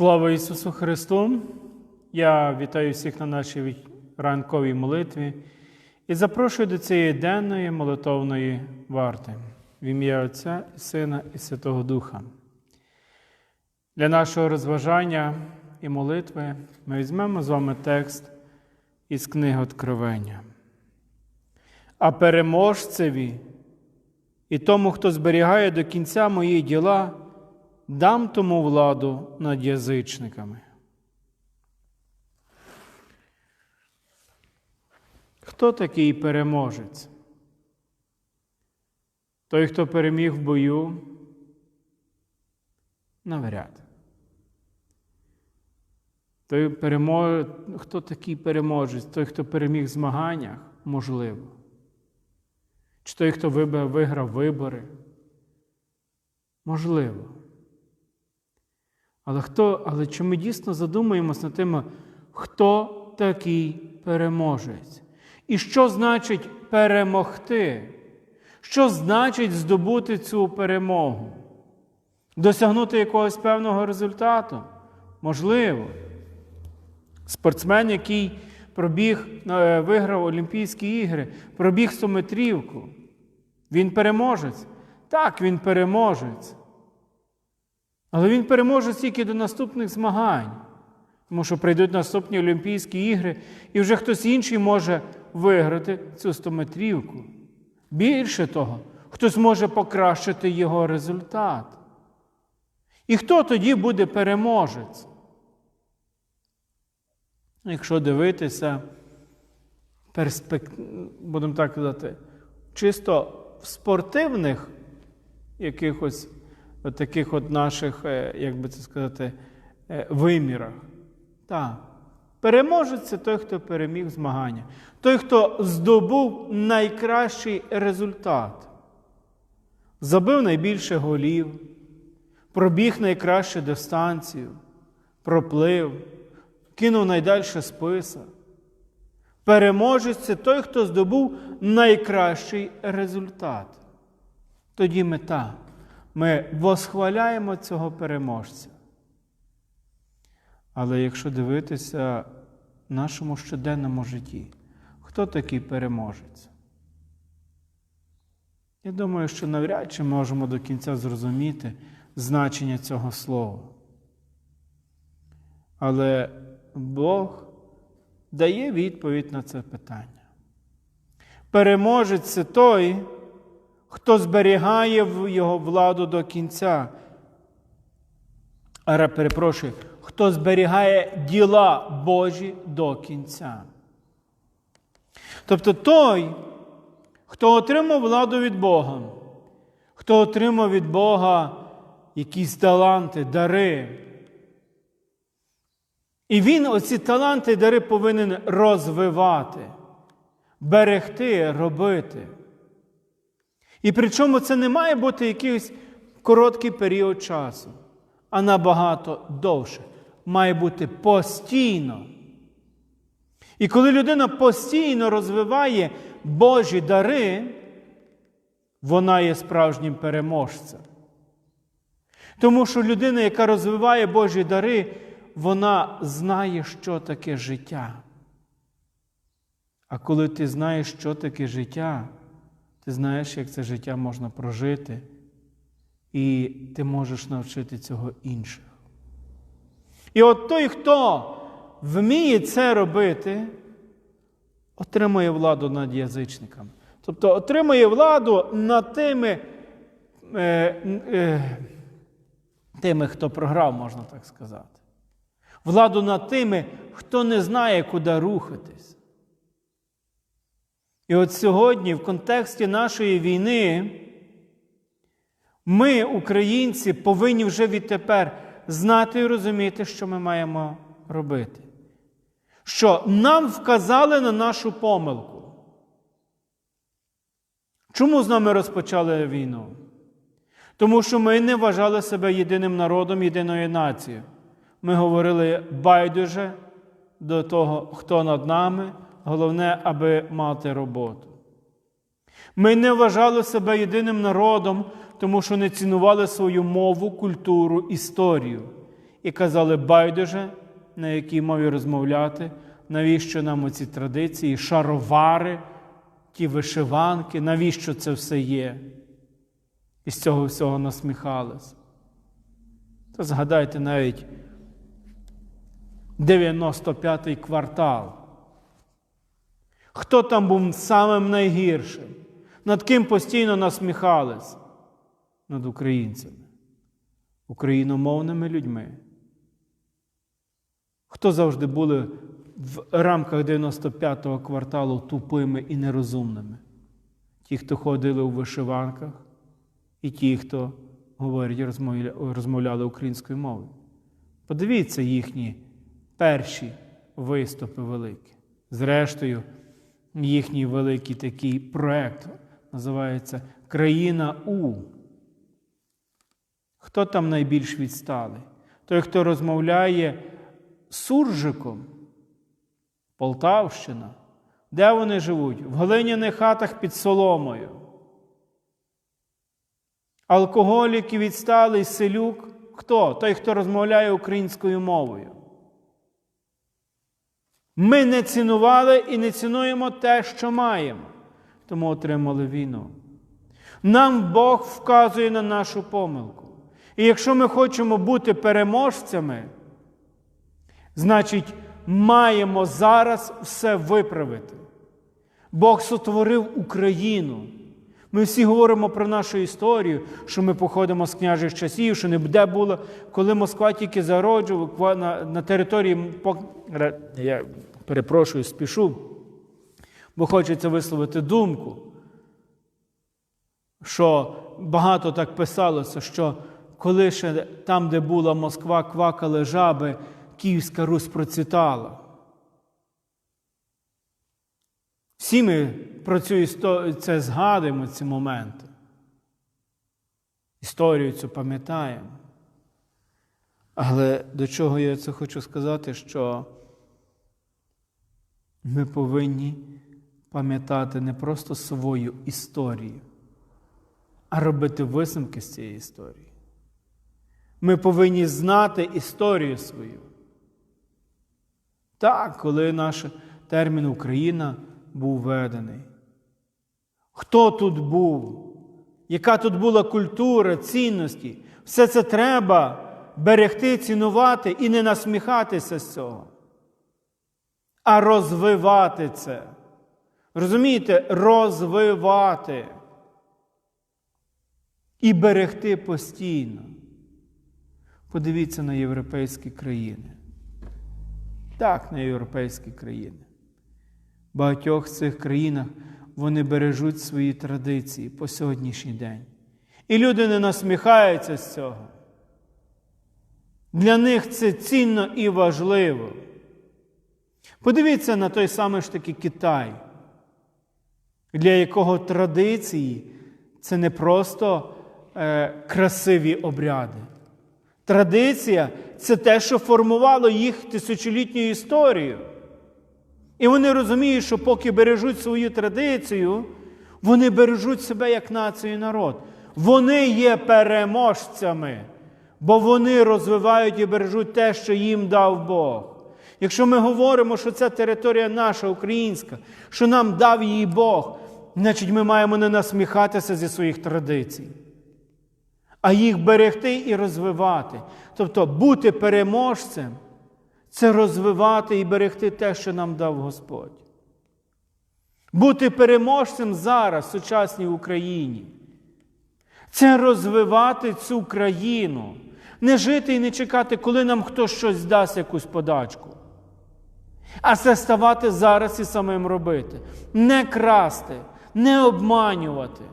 Слава Ісусу Христу! Я вітаю всіх на нашій ранковій молитві і запрошую до цієї денної молитовної варти в ім'я Отця і Сина і Святого Духа. Для нашого розважання і молитви ми візьмемо з вами текст із книги Откровення. А переможцеві і тому, хто зберігає до кінця мої діла, дам тому владу над язичниками. Хто такий переможець? Той, хто переміг в бою? Навряд. Той перемож... Хто такий переможець? Той, хто переміг в змаганнях? Можливо. Чи той, хто виграв вибори? Можливо. Але хто, але чи ми дійсно задумуємося над тим, хто такий переможець? І що значить перемогти? Що значить здобути цю перемогу? Досягнути якогось певного результату? Можливо. Спортсмен, який пробіг, е, виграв Олімпійські ігри, пробіг стометрівку. Він переможець. Так, він переможець. Але він переможе тільки до наступних змагань, тому що прийдуть наступні Олімпійські ігри, і вже хтось інший може виграти цю стометрівку. Більше того, хтось може покращити його результат. І хто тоді буде переможець? Якщо дивитися, перспек... будемо так казати, чисто в спортивних якихось от таких от наших, е, як би це сказати, е, вимірах. Так. Переможець це той, хто переміг змагання, той, хто здобув найкращий результат, забив найбільше голів, пробіг найкращу дистанцію, проплив, кинув найдальше списа. Переможець це той, хто здобув найкращий результат. Тоді мета. Ми восхваляємо цього переможця. Але якщо дивитися в нашому щоденному житті, хто такий переможець? Я думаю, що навряд чи можемо до кінця зрозуміти значення цього слова. Але Бог дає відповідь на це питання. Переможець це той, хто зберігає його владу до кінця. А перепрошую, хто зберігає діла Божі до кінця. Тобто той, хто отримав владу від Бога, хто отримав від Бога якісь таланти, дари. І він оці таланти і дари повинен розвивати, берегти, робити. І причому це не має бути якийсь короткий період часу, а набагато довше. Має бути постійно. І коли людина постійно розвиває Божі дари, вона є справжнім переможцем. Тому що людина, яка розвиває Божі дари, вона знає, що таке життя. А коли ти знаєш, що таке життя, ти знаєш, як це життя можна прожити, і ти можеш навчити цього інших. І от той, хто вміє це робити, отримує владу над язичниками. Тобто отримує владу над тими, е, е, тими, хто програв, можна так сказати. Владу над тими, хто не знає, куди рухатись. І от сьогодні, в контексті нашої війни, ми, українці, повинні вже відтепер знати і розуміти, що ми маємо робити. Що нам вказали на нашу помилку. Чому з нами розпочали війну? Тому що ми не вважали себе єдиним народом, єдиною нацією. Ми говорили байдуже до того, хто над нами, головне, аби мати роботу. Ми не вважали себе єдиним народом, тому що не цінували свою мову, культуру, історію. і казали, байдуже, на якій мові розмовляти, навіщо нам оці традиції, шаровари, ті вишиванки, навіщо це все є? І з цього всього насміхались. То згадайте навіть 95-й квартал. Хто там був самим найгіршим? Над ким постійно насміхались? Над українцями, україномовними людьми. Хто завжди були в рамках 95-го кварталу тупими і нерозумними? Ті, хто ходили у вишиванках, і ті, хто говорять, розмовля- розмовляли українською мовою. Подивіться їхні перші виступи великі. Зрештою, їхній великий такий проект називається Країна У. Хто там найбільш відсталий? Той, хто розмовляє суржиком, Полтавщина. Де вони живуть? В глиняних хатах під соломою. Алкоголік і відсталий селюк. Хто? Той, хто розмовляє українською мовою. Ми не цінували і не цінуємо те, що маємо, тому отримали війну. Нам Бог вказує на нашу помилку. І якщо ми хочемо бути переможцями, значить, маємо зараз все виправити. Бог сотворив Україну. Ми всі говоримо про нашу історію, що ми походимо з княжих часів, що не де було, коли Москва тільки зароджувала на, на території. Я перепрошую, спішу, бо хочеться висловити думку, що багато так писалося, що коли ще там, де була Москва, квакали жаби, Київська Русь процвітала. Всі ми про цю історію це згадуємо, ці моменти. Історію цю пам'ятаємо. Але до чого я це хочу сказати, що ми повинні пам'ятати не просто свою історію, а робити висновки з цієї історії. Ми повинні знати історію свою. Так, коли наш термін Україна був введений. Хто тут був? Яка тут була культура, цінності? Все це треба берегти, цінувати і не насміхатися з цього, а розвивати це. Розумієте, розвивати і берегти постійно. Подивіться на європейські країни. Так, на європейські країни. Багатьох цих країнах вони бережуть свої традиції по сьогоднішній день. І люди не насміхаються з цього. Для них це цінно і важливо. Подивіться на той самий ж таки Китай, для якого традиції це не просто е, красиві обряди. Традиція це те, що формувало їх тисячолітню історію. І вони розуміють, що поки бережуть свою традицію, вони бережуть себе як націю і народ. Вони є переможцями, бо вони розвивають і бережуть те, що їм дав Бог. Якщо ми говоримо, що це територія наша, українська, що нам дав її Бог, значить ми маємо не насміхатися зі своїх традицій, а їх берегти і розвивати. Тобто бути переможцем це розвивати і берегти те, що нам дав Господь. Бути переможцем зараз в сучасній Україні. Це розвивати цю країну. Не жити і не чекати, коли нам хтось щось дасть якусь подачку. А це ставати зараз і самим робити. Не красти, не обманювати.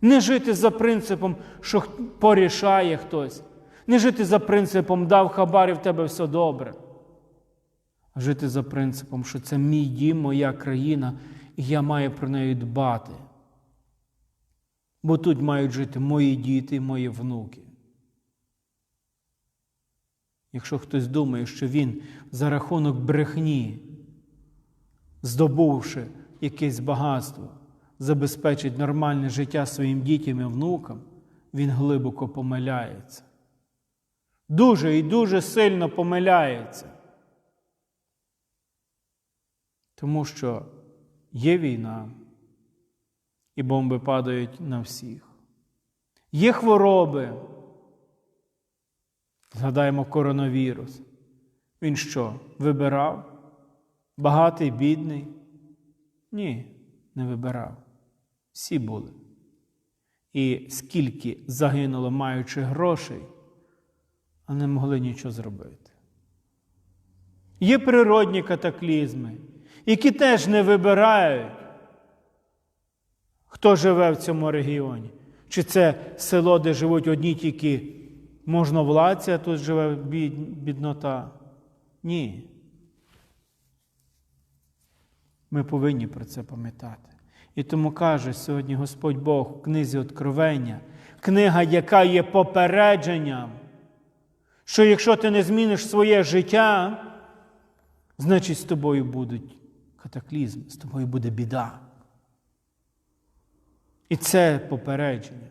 Не жити за принципом, що порішає хтось. Не жити за принципом дав хабар і в тебе все добре. А жити за принципом, що це мій дім, моя країна, і я маю про неї дбати. Бо тут мають жити мої діти мої внуки. Якщо хтось думає, що він за рахунок брехні, здобувши якесь багатство, забезпечить нормальне життя своїм дітям і внукам, він глибоко помиляється. Дуже і дуже сильно помиляється. Тому що є війна, і бомби падають на всіх. Є хвороби. Згадаємо коронавірус. Він що, вибирав? Багатий, бідний? Ні, не вибирав. Всі були. І скільки загинуло, маючи грошей, а не могли нічого зробити. Є природні катаклізми, які теж не вибирають, хто живе в цьому регіоні. Чи це село, де живуть одні тільки можновладці, а тут живе бід- біднота? Ні. Ми повинні про це пам'ятати. І тому каже сьогодні Господь Бог в книзі Откровення, книга, яка є попередженням, що якщо ти не зміниш своє життя, значить з тобою будуть катаклізми, з тобою буде біда. І це попередження.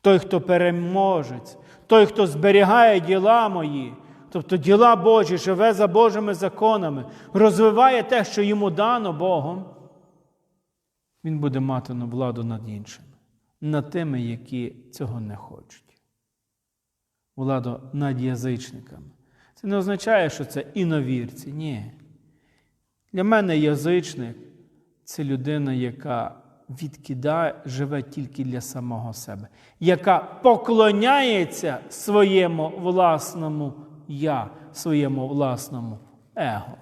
Той, хто переможець, той, хто зберігає діла мої, тобто діла Божі, живе за Божими законами, розвиває те, що йому дано Богом, він буде мати на владу над іншими, над тими, які цього не хочуть. Владу над язичниками. Це не означає, що це іновірці. Ні. Для мене язичник це людина, яка відкидає, живе тільки для самого себе, яка поклоняється своєму власному я, своєму власному его.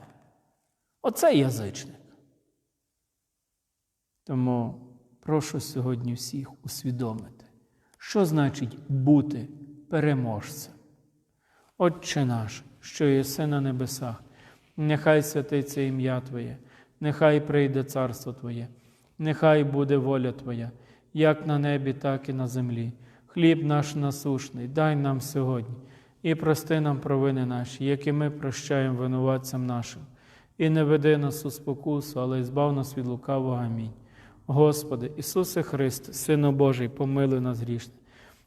Оце язичник. Тому прошу сьогодні всіх усвідомити, що значить бути переможцем. Отче наш, що єси на небесах, нехай святиться ім'я Твоє, нехай прийде царство Твоє, нехай буде воля Твоя, як на небі, так і на землі. Хліб наш насушний, дай нам сьогодні, і прости нам провини наші, які ми прощаємо винуватцям нашим. І не веди нас у спокусу, але збав нас від лукавого. Амінь. Господи, Ісусе Христе, Сину Божий, помилуй нас грішне.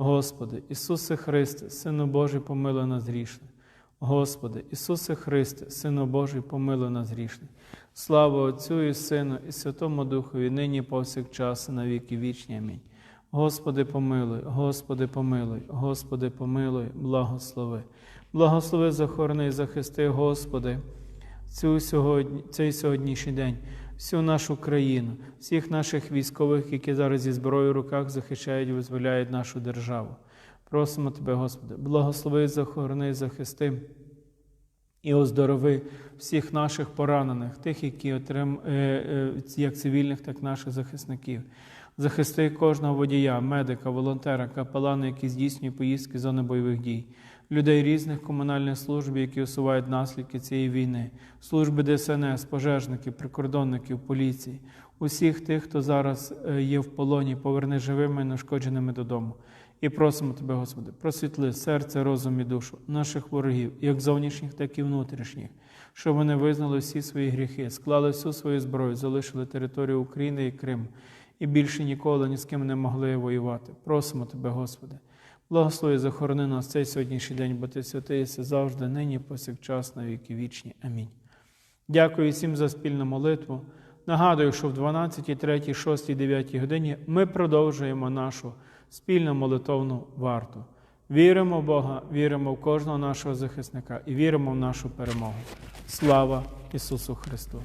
Господи, Ісусе Христе, Сину Божий, помилуй нас грішне. Господи, Ісусе Христе, Сину Божий, помилуй нас грішне. Слава Отцю і Сину, і Святому Духові, нині і повсякчас, і на віки вічні. Амінь. Господи, помилуй, Господи, помилуй, Господи, помилуй, благослови. Благослови, захорони і захисти, Господи, цю сьогодні, цей сьогоднішній день, всю нашу країну, всіх наших військових, які зараз зі зброєю в руках захищають і визволяють нашу державу. Просимо Тебе, Господи, благослови, захорони, захисти і оздорови всіх наших поранених, тих, які отрим, е, е, як цивільних, так і наших захисників. Захисти кожного водія, медика, волонтера, капелана, які здійснюють поїздки зони бойових дій, людей різних комунальних служб, які усувають наслідки цієї війни, служби ДСНС, пожежників, прикордонників, поліції, усіх тих, хто зараз е, є в полоні, поверни живими і нашкодженими додому. І просимо Тебе, Господи, просвітли серце, розум і душу наших ворогів, як зовнішніх, так і внутрішніх, щоб вони визнали всі свої гріхи, склали всю свою зброю, залишили територію України і Криму і більше ніколи ні з ким не могли воювати. Просимо Тебе, Господи, благослови, захорони нас цей сьогоднішній день, бо Ти святий єси завжди, нині, повсякчас, на віки вічні. Амінь. Дякую всім за спільну молитву. Нагадую, що в 12, 3, 6, 9 годині ми продовжуємо нашу спільну молитовну варту. Віримо в Бога, віримо в кожного нашого захисника і віримо в нашу перемогу. Слава Ісусу Христу!